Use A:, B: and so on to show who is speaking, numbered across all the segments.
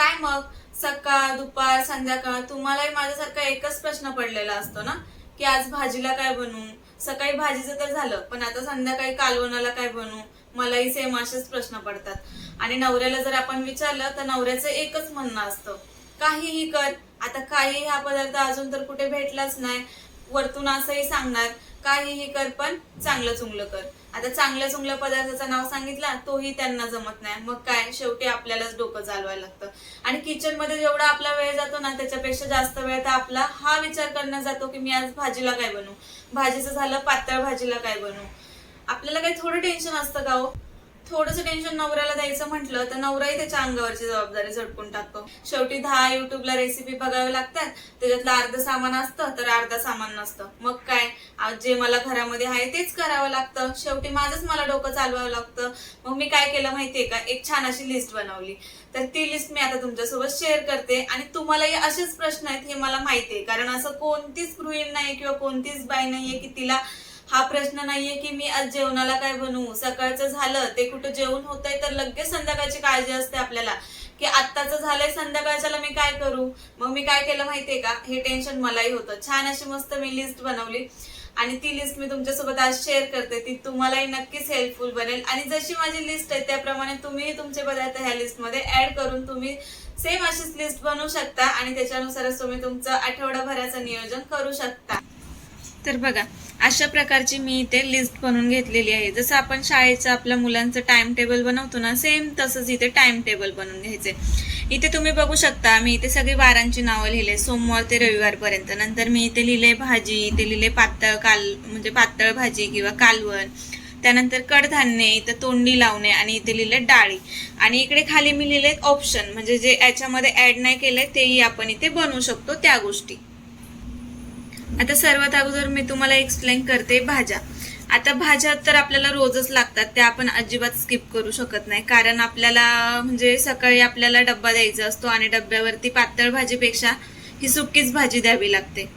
A: काय मग? सकाळ दुपार संध्याकाळ? तुम्हालाही माझ्यासारखा एकच प्रश्न पडलेला असतो ना? की आज भाजीला काय बनवू? सकाळी भाजीचं तर झालं पण आता संध्याकाळी कालवणाला काय बनवू? मलाही सेम असेच प्रश्न पडतात. आणि नवऱ्याला जर आपण विचारलं तर नवऱ्याचं एकच म्हणणं असतं. काहीही कर. आता काही हा पदार्थ अजून तर कुठे भेटलाच नाही. वरतून असंही सांगणार काहीही कर पण चांगलं चुंगलं कर. आता चांगल्या चुंगल्या पदार्थाचं नाव सांगितलं तोही त्यांना जमत नाही. मग काय? शेवटी आपल्यालाच डोकं चालवायला लागतं. आणि किचनमध्ये जेवढा आपला वेळ जातो ना त्याच्यापेक्षा जास्त वेळ तर आपला हा विचार करण्यात जातो की मी आज भाजीला काय बनवू? भाजीचं झालं पातळ भाजीला काय बनवू? आपल्याला काही थोडं टेन्शन असतं का हो? थोडंसं टेन्शन नवऱ्याला द्यायचं म्हटलं तर नवराही त्याच्या अंगावरची जबाबदारी झटकून टाकतो. शेवटी दहा युट्यूबला रेसिपी बघाव्या लागतात. त्याच्यातलं अर्ध सामान असतं तर अर्धा सामान नसतं. मग काय? जे मला घरामध्ये आहे तेच करावं लागतं. शेवटी माझंच मला डोकं चालवावं लागतं. मग मी काय केलं माहितीये का? एक छान अशी लिस्ट बनवली. तर ती लिस्ट मी आता तुमच्यासोबत शेअर करते आणि तुम्हालाही असेच प्रश्न आहेत हे मला माहितीये. कारण असं कोणतीच गृहिणी नाही किंवा कोणतीच बाई नाहीये की तिला हा प्रश्न नाहीये की मी आज जेवणाला काय बनवू? सकाळचं झालं ते कुठं जेवण होतंय? तर लगेच संध्याकाळची काळजी असते आपल्याला. की आत्ताचं झालंय संध्याकाळच्याला मी काय करू? मग मी काय केलं माहितीये का? हे टेन्शन मलाही होतं. छान अशी मस्त मी लिस्ट बनवली. आणि ती लिस्ट मी तुमच्यासोबत आज शेअर करते. ती तुम्हालाही नक्कीच हेल्पफुल बनेल. आणि जशी माझी लिस्ट आहे त्याप्रमाणे तुम्हीही तुमचे पदार्थ ह्या लिस्टमध्ये ऍड करून तुम्ही सेम अशीच लिस्ट बनवू शकता. आणि त्याच्यानुसारच तुम्ही तुमचं आठवडाभराचं नियोजन करू शकता. तर बघा अशा प्रकारची मी इथे लिस्ट बनवून घेतलेली आहे. जसं आपण शाळेचं आपल्या मुलांचं टाइम टेबल बनवतो ना सेम तसंच इथे टाइम टेबल बनवून घ्यायचे इथे तुम्ही बघू शकता मी इथे सगळी वारांची नावं लिहिले सोमवार ते रविवारपर्यंत. नंतर मी इथे लिहिले भाजी इथे लिहिले पातळ काल म्हणजे पातळ भाजी किंवा कालवण. त्यानंतर कडधान्य इथं तोंडी लावणे आणि इथे लिहिले डाळी. आणि इकडे खाली मी लिहिले ऑप्शन म्हणजे जे याच्यामध्ये ऍड नाही केले तेही आपण इथे बनवू शकतो त्या गोष्टी. आता सर्वात अगोदर मी तुम्हाला एक्सप्लेन करते भाज्या. आता भाज्या तर आपल्याला रोजच लागतात त्या आपण अजिबात स्किप करू शकत नाही. कारण आपल्याला म्हणजे सकाळी आपल्याला डब्बा द्यायचा असतो आणि डब्यावरती पातळ भाजीपेक्षा ही सुकीच भाजी द्यावी लागते.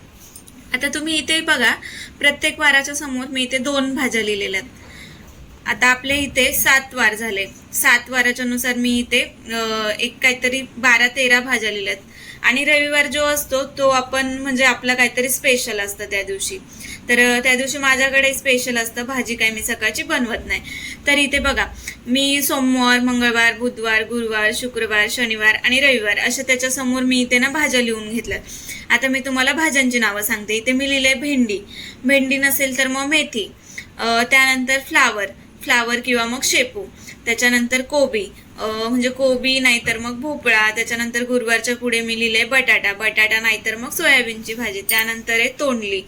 A: आता तुम्ही इथे बघा प्रत्येक वाराच्या समोर मी इथे दोन भाज्या लिहिलेल्या आहेत. आता आपल्या इथे सात वार झाले. सात वाराच्या नुसार मी इथे एक काहीतरी बारा तेरा भाज्या लिहिल्यात आणि रविवार जो असतो तो आपण म्हणजे आपला काहीतरी स्पेशल असतं त्या दिवशी. तर त्या दिवशी माझ्याकडे स्पेशल असतं भाजी काय मी सकाळची बनवत नाही. तर इथे बघा मी सोमवार मंगळवार बुधवार गुरुवार शुक्रवार शनिवार आणि रविवार अशा त्याच्यासमोर मी इथे ना भाज्या लिहून घेतल्या आता मी तुम्हाला भाज्यांची नावं सांगते. इथे मी लिहिले भेंडी. भेंडी नसेल तर मग मेथी. त्यानंतर फ्लावर. फ्लावर किंवा मग शेपू. त्याच्यानंतर कोबी. म्हणजे कोबी नाहीतर मग भोपळा. त्याच्यानंतर गुरुवारच्या पुढे मी लिहिले बटाटा. बटाटा नाहीतर मग सोयाबीनची भाजी. त्यानंतर आहे तोंडली.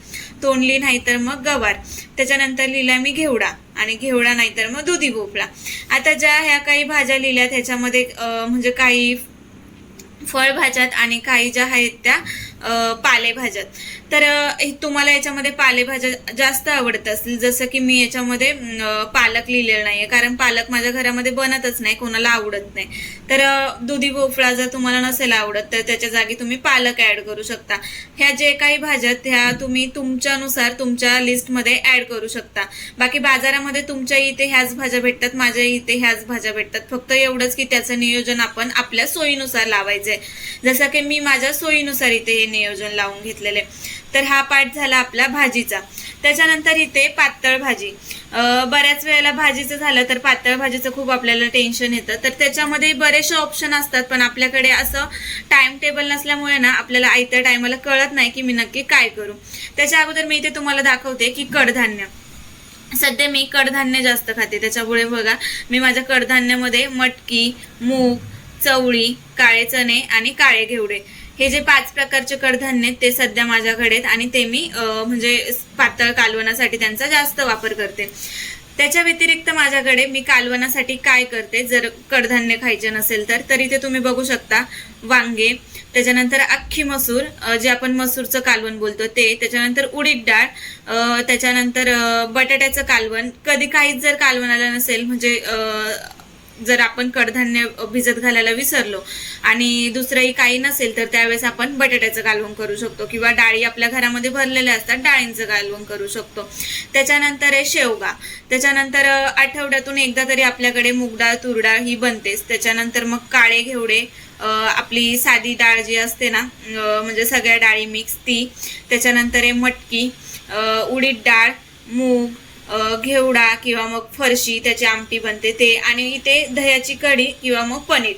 A: तोंडली नाहीतर मग गवार. त्याच्यानंतर लिहिला मी घेवडा. आणि घेवडा नाहीतर मग दुधी भोपळा. आता ज्या ह्या काही भाज्या लिहिल्या त्याच्यामध्ये म्हणजे काही फळभाज्यात आणि काही ज्या आहेत त्या पालेभाज्यात. तर तुम्हाला याच्यामध्ये पालेभाज्या जास्त आवडत असतील. जसं की मी याच्यामध्ये पालक लिहिलेलं नाहीये. कारण पालक माझ्या घरामध्ये बनतच नाही. कोणाला आवडत नाही. तर दुधी भोपळा जर तुम्हाला नसेल आवडत तर त्याच्या जागी तुम्ही पालक ऍड करू शकता. ह्या जे काही भाज्या आहेत, ह्या तुम्ही तुमच्यानुसार तुमच्या लिस्टमध्ये ऍड करू शकता. बाकी बाजारामध्ये तुमच्या इथे ह्याच भाज्या भेटतात माझ्या इथे ह्याच भाज्या भेटतात. फक्त एवढंच की त्याचं नियोजन आपण आपल्या सोयीनुसार लावायचंय. जसं की मी माझ्या सोयीनुसार इथे हे नियोजन लावून घेतलेले. तर हा पार्ट झाला आपला भाजीचा. त्याच्यानंतर इथे पातळ भाजी. बऱ्याच वेळेला भाजीचं झालं तर पातळ भाजीचं खूप आपल्याला टेन्शन येतं. तर त्याच्यामध्ये बरेचसे ऑप्शन असतात पण आपल्याकडे असं टाइम टेबल नसल्यामुळे ना आपल्याला आयत्या टायमाला कळत नाही की मी नक्की काय करू. त्याच्या अगोदर मी इथे तुम्हाला दाखवते की कडधान्य. सध्या मी कडधान्य जास्त खाते. त्याच्यामुळे बघा मी माझ्या कडधान्यामध्ये मटकी मूग चवळी काळे चणे आणि काळे घेवडे. हे जे पाच प्रकारचे कडधान्य आहेत ते सध्या माझ्याकडे आहेत आणि ते मी म्हणजे पातळ कालवणासाठी त्यांचा जास्त वापर करते. त्याच्या व्यतिरिक्त माझ्याकडे मी कालवणासाठी काय करते जर कडधान्य खायचे नसेल तर तरी ते तुम्ही बघू शकता. वांगे त्याच्यानंतर अख्खी मसूर जे आपण मसूरचं कालवण बोलतो ते त्याच्यानंतर उडीद डाळ त्याच्यानंतर बटाट्याचं कालवण. कधी काहीच जर कालवण आलं नसेल म्हणजे जर आपण कडधान्य भिजत घालायला विसरलो आणि दुसरंही काही नसेल तर त्यावेळेस आपण बटाट्याचं कालवण करू शकतो किंवा डाळी आपल्या घरामध्ये भरलेल्या असतात डाळींचं कालवण करू शकतो. त्याच्यानंतर आहे शेवगा. त्याच्यानंतर आठवड्यातून एकदा तरी आपल्याकडे मुगडाळ तुरडाळ ही बनतेच. त्याच्यानंतर मग काळे घेवडे आपली साधी डाळ जी असते ना म्हणजे सगळ्या डाळी मिक्स ती. त्याच्यानंतर आहे मटकी उडीद डाळ मूग घेवडा किंवा मग फरशी त्याची आमटी बनते ते. आणि इथे दह्याची कढी किंवा मग पनीर.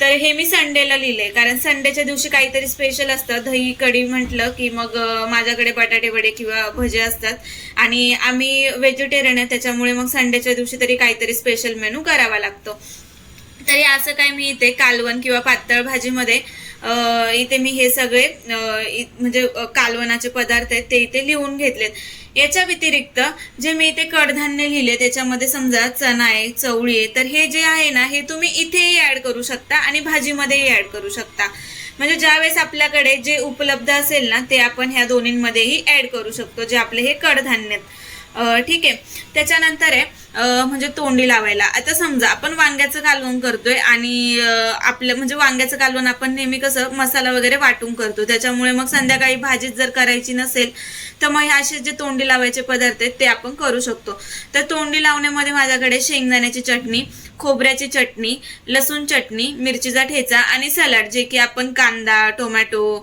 A: तर हे मी संडेला लिहिले कारण संडेच्या दिवशी काहीतरी स्पेशल असतं. दही कढी म्हटलं की मग माझ्याकडे बटाटे वडे किंवा भजे असतात. आणि आम्ही व्हेजिटेरियन आहे त्याच्यामुळे मग संडेच्या दिवशी तरी काहीतरी स्पेशल मेनू करावा लागतो. तरी असं काय मी इथे कालवण किंवा पातळ भाजीमध्ये इथे मी हे सगळे इ- म्हणजे कालवणाचे पदार्थ आहेत ते इथे लिहून घेतलेत. याच्या व्यतिरिक्त जे मी इथे कडधान्य लिहिले त्याच्यामध्ये समजा चणा आहे चवळी आहे तर हे जे आहे ना हे तुम्ही इथेही ॲड करू शकता आणि भाजीमध्येही ॲड करू शकता म्हणजे ज्यावेळेस आपल्याकडे जे उपलब्ध असेल ना ते आपण ह्या दोन्हींमध्येही ॲड करू शकतो जे आपले हे कडधान्य आहेत. ठीक आहे त्याच्यानंतर आहे म्हणजे तोंडी लावायला. आता समजा आपण वांग्याचं कालवण करतोय आणि आपलं म्हणजे वांग्याचं कालवण आपण नेहमी कसं मसाला वगैरे वाटून करतो. त्याच्यामुळे मग संध्याकाळी भाजीच जर करायची नसेल तर मग हे असे जे तोंडी लावायचे पदार्थ आहेत ते आपण करू शकतो. तर तोंडी लावण्यामध्ये माझ्याकडे शेंगदाण्याची चटणी खोबऱ्याची चटणी लसूण चटणी मिरचीचा ठेचा आणि सलाड जे की आपण कांदा टोमॅटो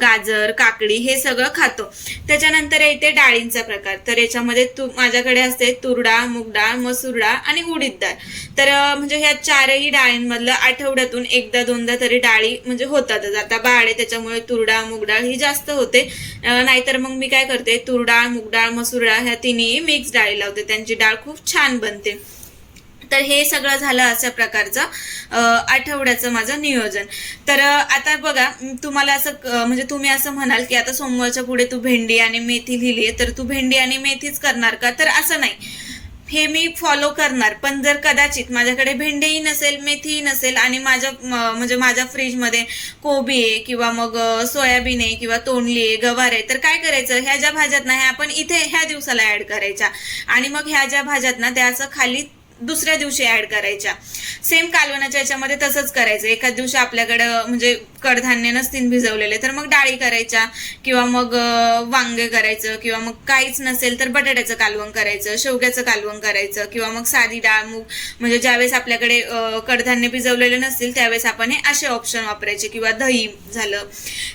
A: गाजर काकडी हे सगळं खातो. त्याच्यानंतर येते डाळींचा प्रकार. तर याच्यामध्ये तू माझ्याकडे असते तुरडा मूग डाळ मसूर डाळ आणि उडीद डाळ. तर म्हणजे ह्या चारही डाळींमधलं आठवड्यातून एकदा दोनदा तरी डाळी म्हणजे होतातच. आता बाळ आहे त्याच्यामुळे तुरडाळ मुगडाळ ही जास्त होते. नाहीतर मग मी काय करते तुरडाळ मुगडाळ मसूर डाळ ह्या तिन्ही मिक्स डाळी लावते. त्यांची डाळ खूप छान बनते. तर हे सगळं झालं अशा प्रकारचं आठवड्याचं माझं नियोजन. तर आता बघा तुम्हाला असं म्हणजे तुम्ही असं म्हणाल की आता सोमवारच्या पुढे तू भेंडी आणि मेथी लिहिली तर तू भेंडी आणि मेथीच करणार का? तर असं नाही. हे मी फॉलो करणार. पण जर कदाचित माझ्याकडे भेंडीही नसेल मेथीही नसेल आणि माझ्या म- म्हणजे माझ्या फ्रीजमध्ये कोबी आहे किंवा मग सोयाबीन आहे किंवा तोंडली आहे गवार आहे तर काय करायचं? ह्या ज्या भाज्यात ना ह्या आपण इथे ह्या दिवसाला ऍड करायच्या. आणि मग ह्या ज्या भाज्यात ना त्याचं खाली दुसऱ्या दिवशी ऍड करायच्या. सेम कालवणाच्या याच्यामध्ये तसंच करायचं. एखाद दिवशी आपल्याकडं म्हणजे कडधान्य नसतील भिजवलेले तर मग डाळी करायच्या किंवा मग वांगे करायचं किंवा मग काहीच नसेल तर बटाट्याचं कालवण करायचं शेवग्याचं कालवण करायचं किंवा मग साधी डाळ मूग म्हणजे ज्यावेळेस आपल्याकडे कडधान्य भिजवलेले नसतील त्यावेळेस आपण हे असे ऑप्शन वापरायचे किंवा दही झालं.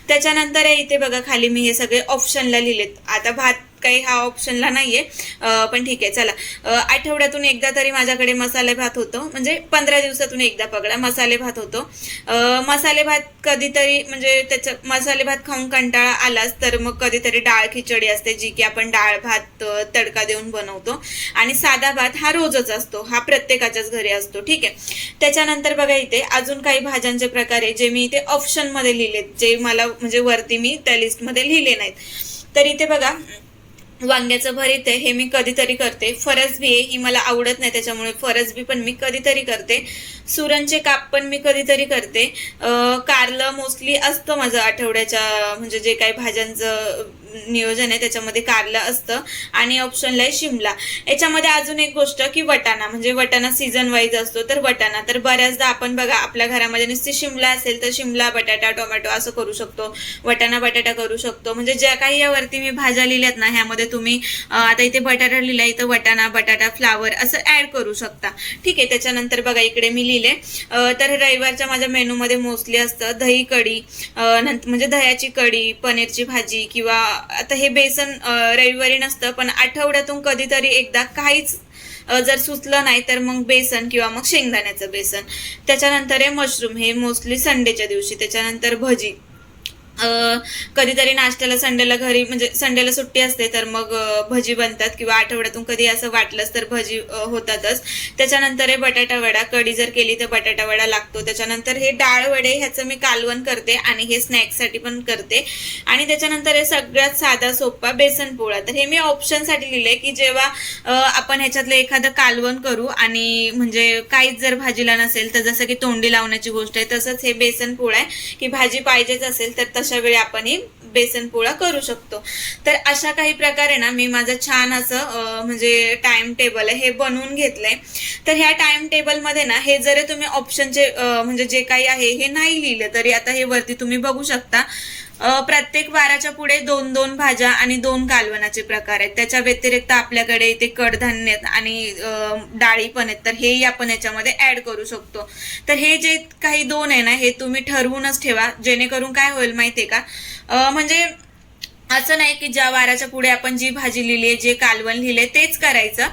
A: त्याच्यानंतर इथे बघा खाली मी हे सगळे ऑप्शनला लिहिलेत. आता भात काही हा ऑप्शनला नाही आहे पण ठीक आहे चला. आठवड्यातून एकदा तरी माझ्याकडे मसाले भात होतो. म्हणजे पंधरा दिवसातून एकदा पगडा मसाले भात होतो. मसाले भात कधीतरी म्हणजे त्याच्या मसाले भात खाऊन कंटाळा आलाच तर मग कधीतरी डाळ खिचडी असते जी की आपण डाळ भात तडका देऊन बनवतो. आणि साधा भात हा रोजच असतो हा प्रत्येकाच्याच घरी असतो ठीक आहे. त्याच्यानंतर बघा इथे अजून काही भाज्यांचे प्रकार आहे जे मी इथे ऑप्शनमध्ये लिहिलेत जे मला म्हणजे वरती मी त्या लिस्टमध्ये लिहिले नाहीत. तर इथे बघा वांग्याचं भरीत आहे हे मी कधीतरी करते. फरसबी आहे ही मला आवडत नाही त्याच्यामुळे फरसबी पण मी कधीतरी करते. सुरणचे काप पण मी कधीतरी करते. कारलं मोस्टली असतं माझं आठवड्याच्या म्हणजे जे काही भाज्यांचं नियोजन आहे त्याच्यामध्ये कारलं असतं आणि ऑप्शनला आहे शिमला. याच्यामध्ये अजून एक गोष्ट की वटाणा म्हणजे वटाणा सीझन वाईज असतो तर वटाणा. तर बऱ्याचदा आपण बघा आपल्या घरामध्ये नुसती शिमला असेल तर शिमला बटाटा टोमॅटो असं करू शकतो. वटाणा बटाटा करू शकतो. म्हणजे ज्या काही यावरती मी भाज्या लिहिल्यात ना ह्यामध्ये तुम्ही आता इथे बटाटा लिहिला इथं वटाणा बटाटा फ्लावर असं ऍड करू शकता. ठीक आहे त्याच्यानंतर बघा इकडे मी लिहिले. तर रविवारच्या माझ्या मेनूमध्ये मोस्टली असतं दही कढी नंतर म्हणजे दह्याची कढी पनीरची भाजी किंवा आता हे बेसन रविवारी नसतं पण आठवड्यातून कधीतरी एकदा काहीच जर सुचलं नाही तर मग बेसन किंवा मग शेंगदाण्याचं बेसन. त्याच्यानंतर आहे मशरूम हे मोस्टली संडेच्या दिवशी त्याच्यानंतर भजी. कधीतरी नाश्त्याला संडेला घरी म्हणजे संडेला सुट्टी असते तर मग भजी बनतात किंवा आठवड्यातून कधी असं वाटलंच तर भजी होतातच. त्याच्यानंतर हे बटाटा वडा कढी जर केली तर बटाटा वडा लागतो. त्याच्यानंतर हे डाळ वडे ह्याचं मी कालवण करते आणि हे स्नॅक्ससाठी पण करते. आणि त्याच्यानंतर हे सगळ्यात साधा सोपा बेसन पोळा. तर हे मी ऑप्शनसाठी लिहिले की जेव्हा आपण ह्याच्यातलं एखादं कालवण करू आणि म्हणजे काहीच जर भाजीला नसेल तर जसं की तोंडी लावण्याची गोष्ट आहे तसंच हे बेसन पोळा आहे. की भाजी पाहिजेच असेल तर अशा वेळी आपण ही बेसन पोळा करू शकतो. तर अशा काही प्रकारे ना मी माझं छान असं म्हणजे टाइम टेबल आहे हे बनवून घेतलंय. तर ह्या टाइम टेबलमध्ये ना हे जरी तुम्ही ऑप्शनचे म्हणजे जे काही आहे हे नाही लिहिलं तरी आता हे वरती तुम्ही बघू शकता. प्रत्येक वाराच्या पुढे दोन दोन भाज्या आणि दोन कालवनाचे प्रकार आहेत. त्याच्या व्यतिरिक्त आपल्याकडे इथे कडधान्य आहेत आणि डाळी पण आहेत. तर हेही आपण याच्यामध्ये ऍड करू शकतो. तर हे जे काही दोन आहे ना हे तुम्ही ठरवूनच ठेवा. जेणेकरून काय होईल माहितीये का? म्हणजे असं नाही की ज्या वाराच्या पुढे आपण जी भाजी लिहिली जे कालवण लिहिले तेच करायचं.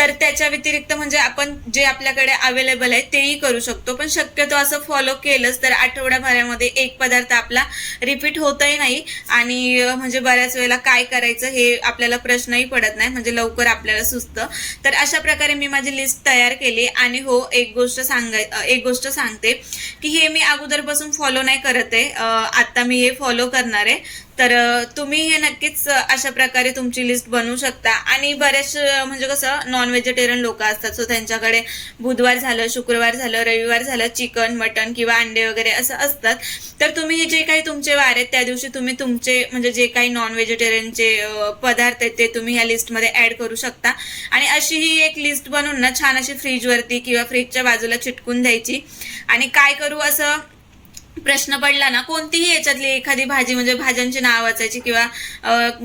A: तर त्याच्या व्यतिरिक्त म्हणजे आपण जे आपल्याकडे अवेलेबल आहे तेही करू शकतो. पण शक्यतो असं फॉलो केलंच तर आठवड्याभरामध्ये एक पदार्थ आपला रिपीट होतही नाही. आणि म्हणजे बऱ्याच वेळेला काय करायचं हे आपल्याला प्रश्नही पडत नाही म्हणजे लवकर आपल्याला सुचतं. तर अशा प्रकारे मी माझी लिस्ट तयार केली आणि हो एक गोष्ट सांगाय एक गोष्ट सांगते की हे मी अगोदरपासून फॉलो नाही करत आहे. आत्ता मी हे फॉलो करणार आहे. तर तुम्ही हे नक्कीच अशा प्रकारे तुमची लिस्ट बनवू शकता. आणि बऱ्याच म्हणजे कसं नॉन व्हेजिटेरियन लोक असतात. सो त्यांच्याकडे बुधवार झालं शुक्रवार झालं रविवार झालं चिकन मटन किंवा अंडे वगैरे असं असतात. तर तुम्ही हे जे काही तुमचे वार आहेत त्या दिवशी तुम्ही तुमचे म्हणजे जे काही नॉन व्हेजिटेरियनचे पदार्थ आहेत ते तुम्ही ह्या लिस्टमध्ये ऍड करू शकता. आणि अशी ही एक लिस्ट बनवून ना छान अशी फ्रीजवरती किंवा फ्रीजच्या बाजूला चिटकून द्यायची. आणि काय करू असं प्रश्न पडला ना कोणतीही याच्यातली एखादी भाजी म्हणजे भाज्यांची नाव वाचायची किंवा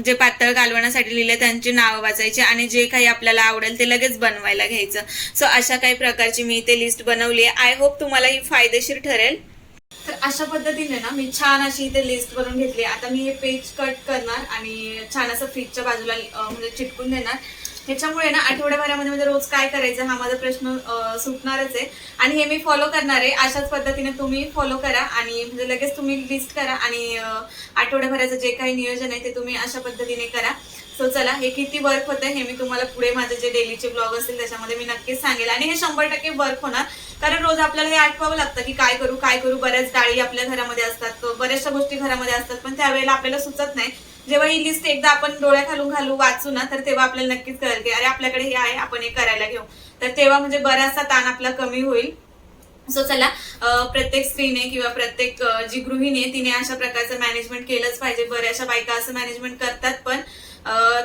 A: जे पातळ घालवण्यासाठी लिहिले त्यांची नावं वाचायची आणि जे काही आपल्याला आवडेल ते लगेच बनवायला घ्यायचं. सो अशा काही प्रकारची मी ते लिस्ट बनवली आहे. आय होप तुम्हाला ही फायदेशीर ठरेल. तर अशा पद्धतीने ना मी छान अशी इथे लिस्ट बनवून घेतली आता मी हे पेज कट करणार आणि छान असं फ्रीजच्या बाजूला म्हणजे चिटकून देणार. ह्याच्यामुळे ना आठवड्याभरामध्ये म्हणजे रोज काय करायचं हा माझा प्रश्न सुटणारच आहे. आणि हे मी फॉलो करणार आहे. अशाच पद्धतीने तुम्ही फॉलो करा आणि म्हणजे लगेच तुम्ही लिस्ट करा आणि आठवड्याभराचं जे काही नियोजन आहे ते तुम्ही अशा पद्धतीने करा. सो चला हे किती वर्क होतं हे मी तुम्हाला पुढे माझे जे डेलीचे ब्लॉग असतील त्याच्यामध्ये मी नक्कीच सांगेल. आणि हे शंभर टक्के वर्क होणार. कारण रोज आपल्याला हे आठवावं लागतं की काय करू काय करू. बऱ्याच डाळी आपल्या घरामध्ये असतात बऱ्याचशा गोष्टी घरामध्ये असतात पण त्यावेळेला आपल्याला सुचत नाही. जेव्हा ही लिस्ट एकदा आपण डोळ्या खालून घालू वाचू ना तर तेव्हा आपल्याला नक्कीच कळेल की अरे आपल्याकडे हे आहे आपण हे करायला घेऊ. तर तेव्हा म्हणजे बराचसा ताण आपला कमी होईल. सो चला प्रत्येक स्त्रीने किंवा प्रत्येक जी गृहिणी आहे तिने अशा प्रकारचं मॅनेजमेंट केलंच पाहिजे. बऱ्याचशा बायका असं मॅनेजमेंट करतात पण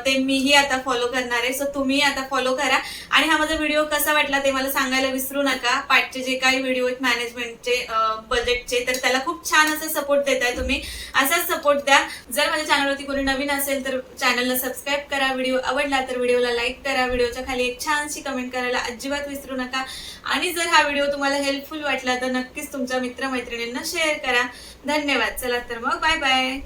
A: ते मीही आता फॉलो करणार आहे. सो तुम्ही आता फॉलो करा. आणि हा माझा व्हिडिओ कसा वाटला ते मला सांगायला विसरू नका. पाठचे जे काही व्हिडिओ आहेत मॅनेजमेंटचे बजेटचे तर त्याला खूप छान असा सपोर्ट देताय तुम्ही. असाच सपोर्ट द्या. जर माझ्या चॅनलवरती कोणी नवीन असेल तर चॅनलला सबस्क्राईब करा. व्हिडिओ आवडला तर व्हिडिओला लाईक करा. व्हिडिओच्या खाली एक छानशी कमेंट करायला अजिबात विसरू नका. आणि जर हा व्हिडिओ तुम्हाला हेल्पफुल वाटला तर नक्कीच तुमच्या मित्रमैत्रिणींना शेअर करा. धन्यवाद. चला तर मग बाय बाय